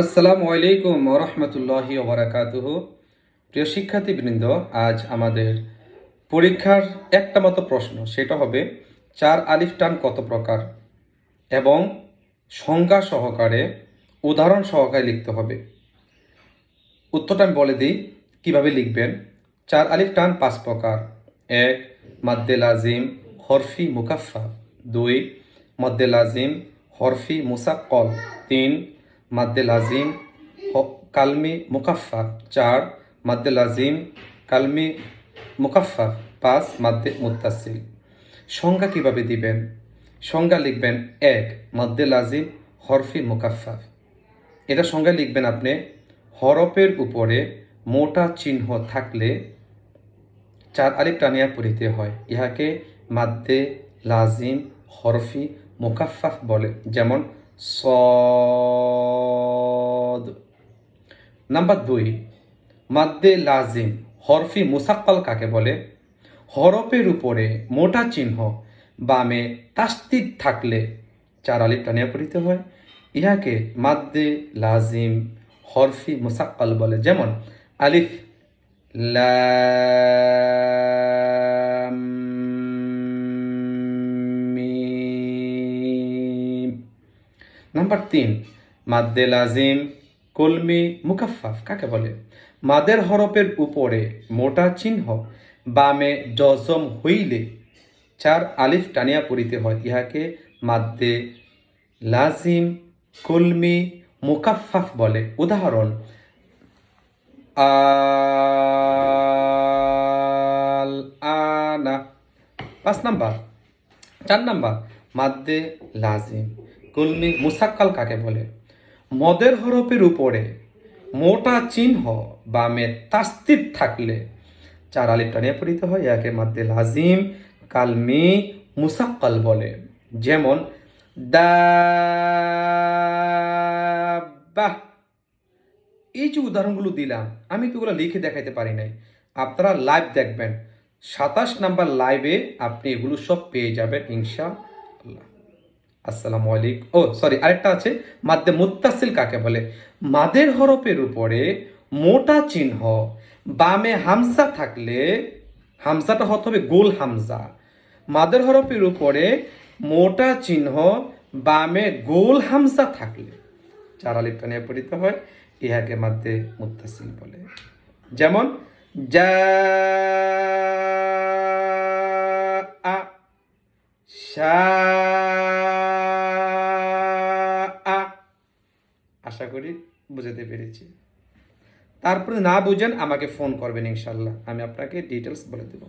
আসসালামু আলাইকুম রহমতুল্লাহি ওবরাকাতুহু প্রিয় শিক্ষার্থীবৃন্দ, আজ আমাদের পরীক্ষার একটা মতো প্রশ্ন, সেটা হবে, চার আলিফ টান কত প্রকার? এবং সংজ্ঞা সহকারে উদাহরণ সহকারে লিখতে হবে। উত্তরটা আমি বলে দিই, কীভাবে লিখবেন? চার আলিফ টান পাঁচ প্রকার। এক, মাদ্দে লাজিম, হরফি মুকাফফা দুই, মদ্দে লাজিম, হরফি মুসাক্কল। তিন মাদ্দে লাজিম হ- কালমি মুকাফফা চার মাদ্দে লাজিম কালমি মুকাফফা পাঁচ, মাদ্দে মুত্তাসিল। সংজ্ঞা কীভাবে দিবেন? সংজ্ঞা লিখবেন এক মাদ্দে লাজিম হরফি মুকাফফা এটা সংজ্ঞা লিখবেন আপনি, হরফের উপরে মোটা চিহ্ন থাকলে চার আলিফ টানিয়া পড়িতে হয়। ইহাকে মাদ্দে লাজিম হরফি মুকাফফাফ বলে, যেমন সদ নাম্বার দুই, মাদ্দে লাজিম, হরফি মুসাক্কাল কাকে বলে? হরফের উপরে মোটা চিহ্ন, বামে তাস্তিদ থাকলে চার আলিফ টানিয়া পড়িতে হয়। ইহাকে মাদ্দে লাজিম, হরফি মুসাক্কাল বলে। যেমন, আলিফ নাম্বার তিন, মাদ্দে লাজিম কলমি মুকাফফাফ, কাকে বলে? মাদের হরফের উপরে মোটা চিহ্ন, বামে জজম হইলে চার আলিফ টানিয়া পড়িতে হয়। ইহাকে মাদ্দে লাজিম কলমি মুকাফফাফ বলে। উদাহরণ আনা পাঁচ নাম্বার, চার নাম্বার মাদ্দে লাজিম কুলমি মুসাক্কাল কাকে বলে? মদের হরফের উপরে মোটা চিহ্ন বা বামে তাস্তিদ থাকলে চার আলিফ টানিয়ে পড়িতে হয়, একে মাদ্দে লাজিম, কালমি, মুসাক্কাল বলে। যেমন দাবাহ এই যে উদাহরণগুলো দিলাম, আমি তো ওগুলো লিখে দেখাইতে পারি নাই। আপনারা লাইভ দেখবেন। সাতাশ নাম্বার লাইভে আপনি এগুলো সব পেয়ে যাবেন, ইনশা আসসালামু আলাইকুম। ও সরি আরেকটা আছে মাদ্দে মুত্তাসিল কাকে বলে? মাদের হরফের উপরে মোটা চিহ্ন, বামে হামসা থাকলে, হামসাটা হতে হবে গোল হামজা, মাদের হরফের উপরে মোটা চিহ্ন, বামে গোল হামসা থাকলে। চার আলিফ টানিয়ে পড়িতে হয়, ইহাকে মাদ্দে মুত্তাসিল বলে। যেমন, যা আ শা আশা করি বুঝাতে পেরেছি। তারপরে না বুঝেন আমাকে ফোন করবেন ইনশাল্লাহ আমি আপনাকে ডিটেলস বলে দেবো।